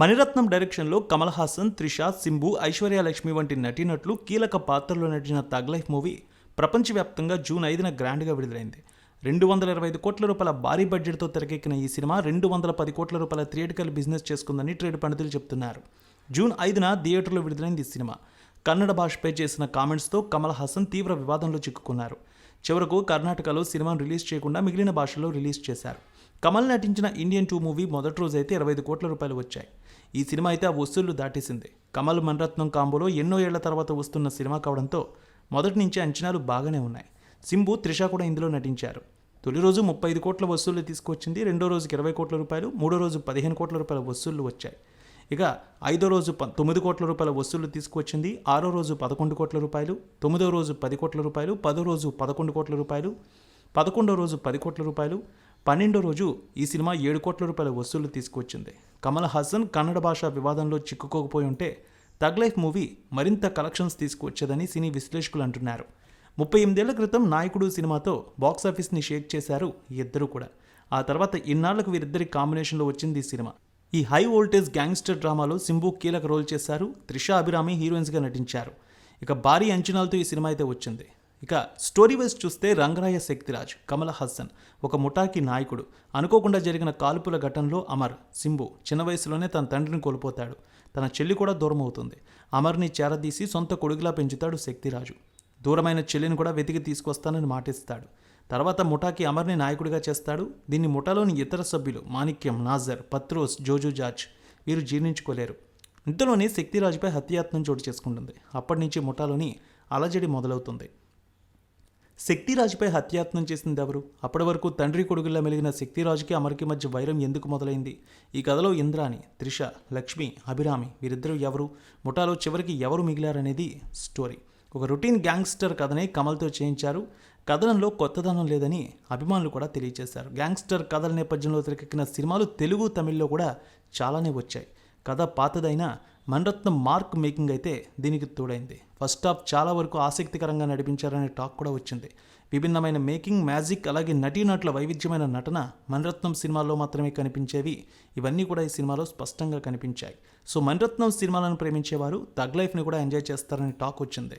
మణిరత్నం డైరెక్షన్లో కమల్ హాసన్ త్రిష సింబు ఐశ్వర్యలక్ష్మి వంటి నటీనటులు కీలక పాత్రలో నటించిన తగ్ లైఫ్ మూవీ ప్రపంచవ్యాప్తంగా జూన్ ఐదున గ్రాండ్గా విడుదలైంది. రెండు వందల ఇరవై ఐదు కోట్ల రూపాయల భారీ బడ్జెట్తో తెరకెక్కిన ఈ సినిమా రెండు వందల పది కోట్ల రూపాయల థియేటికల్ బిజినెస్ చేసుకుందని ట్రేడ్ పండితులు చెప్తున్నారు. జూన్ ఐదున థియేటర్లో విడుదలైంది ఈ సినిమా. కన్నడ భాషపై చేసిన కామెంట్స్తో కమల్ హాసన్ తీవ్ర వివాదంలో చిక్కుకున్నారు. చివరకు కర్ణాటకలో సినిమాను రిలీజ్ చేయకుండా మిగిలిన భాషల్లో రిలీజ్ చేశారు. కమల్ నటించిన ఇండియన్ టూ మూవీ మొదటి రోజు అయితే ఇరవై ఐదు కోట్ల రూపాయలు వచ్చాయి. ఈ సినిమా అయితే ఆ వసూళ్ళు దాటేసింది. కమల్ మణరత్నం కాంబోలో ఎన్నో ఏళ్ళ తర్వాత వస్తున్న సినిమా కావడంతో మొదటి నుంచి అంచనాలు బాగానే ఉన్నాయి. సింబు త్రిష కూడా ఇందులో నటించారు. తొలి రోజు ముప్పై ఐదు కోట్ల వసూళ్ళు తీసుకొచ్చింది రెండో రోజుకి ఇరవై కోట్ల రూపాయలు మూడో రోజు పదిహేను కోట్ల రూపాయల వసూళ్ళు వచ్చాయి. ఇక ఐదో రోజు ప తొమ్మిది కోట్ల రూపాయల వసూళ్ళు తీసుకువచ్చింది. ఆరో రోజు పదకొండు కోట్ల రూపాయలు. తొమ్మిదో రోజు పది కోట్ల రూపాయలు. పదో రోజు పదకొండు కోట్ల రూపాయలు. పదకొండో రోజు పది కోట్ల రూపాయలు. పన్నెండో రోజు ఈ సినిమా ఏడు కోట్ల రూపాయల వసూళ్ళు తీసుకువచ్చింది. కమల్ హాసన్ కన్నడ భాష వివాదంలో చిక్కుకోకపోయి ఉంటే తగ్ లైఫ్ మూవీ మరింత కలెక్షన్స్ తీసుకువచ్చేదని సినీ విశ్లేషకులు అంటున్నారు. ముప్పై ఎనిమిదేళ్ళ క్రితం నాయకుడు సినిమాతో బాక్సాఫీస్ని షేక్ చేశారు ఇద్దరు కూడా. ఆ తర్వాత ఇన్నాళ్ళకు వీరిద్దరి కాంబినేషన్లో వచ్చింది ఈ సినిమా. ఈ హై వోల్టేజ్ గ్యాంగ్స్టర్ డ్రామాలో సింబు కీలక రోల్ చేశారు. త్రిష అభిరామి హీరోయిన్స్గా నటించారు. ఇక భారీ అంచనాలతో ఈ సినిమా అయితే వచ్చింది. ఇక స్టోరీ వైజ్ చూస్తే రంగరాయ శక్తిరాజ్ కమల్ హసన్ ఒక ముఠాకి నాయకుడు. అనుకోకుండా జరిగిన కాల్పుల ఘటనలో అమర్ సింబు చిన్న వయసులోనే తన తండ్రిని కోల్పోతాడు. తన చెల్లి కూడా దూరం అవుతుంది. అమర్ని చేరదీసి సొంత కొడుకులా పెంచుతాడు శక్తిరాజు. దూరమైన చెల్లిని కూడా వెతికి తీసుకొస్తానని మాటిస్తాడు. తర్వాత ముఠాకి అమర్ని నాయకుడిగా చేస్తాడు. దీన్ని ముఠాలోని ఇతర సభ్యులు మాణిక్యం నాజర్ పత్రోస్ జోజు జార్జ్ వీరు జీర్ణించుకోలేరు. ఇంతలోనే శక్తిరాజుపై హత్యాయత్నం చోటు చేసుకుంటుంది. అప్పటి నుంచి ముఠాలోని అలజడి మొదలవుతుంది. శక్తిరాజుపై హత్యాయత్నం చేసింది ఎవరు? అప్పటి వరకు తండ్రి కొడుకుల్లో మెలిగిన శక్తిరాజుకి అమర్కి మధ్య వైరం ఎందుకు మొదలైంది? ఈ కథలో ఇంద్రాణి త్రిష లక్ష్మి అభిరామి వీరిద్దరూ ఎవరు? ముఠాలో చివరికి ఎవరు మిగిలారనేది స్టోరీ ఒక రొటీన్ గ్యాంగ్స్టర్ కథని కమల్తో చేయించారు. కథనంలో కొత్తదనం లేదని అభిమానులు కూడా తెలియజేశారు గ్యాంగ్స్టర్ కథల నేపథ్యంలో తెరకెక్కిన సినిమాలు తెలుగు తమిళ్ళో కూడా చాలానే వచ్చాయి. కథ పాతదైన మన్రత్నం మార్క్ మేకింగ్ అయితే దీనికి తోడైంది. ఫస్ట్ హాఫ్ చాలా వరకు ఆసక్తికరంగా నడిపించారనే టాక్ కూడా వచ్చింది. విభిన్నమైన మేకింగ్ మ్యాజిక్ అలాగే నటీనటుల వైవిధ్యమైన నటన మన్రత్నం సినిమాల్లో మాత్రమే కనిపించేవి. ఇవన్నీ కూడా ఈ సినిమాలో స్పష్టంగా కనిపించాయి. సో మన్రత్నం సినిమాలను ప్రేమించేవారు తగ్ లైఫ్ని కూడా ఎంజాయ్ చేస్తారనే టాక్ వచ్చింది.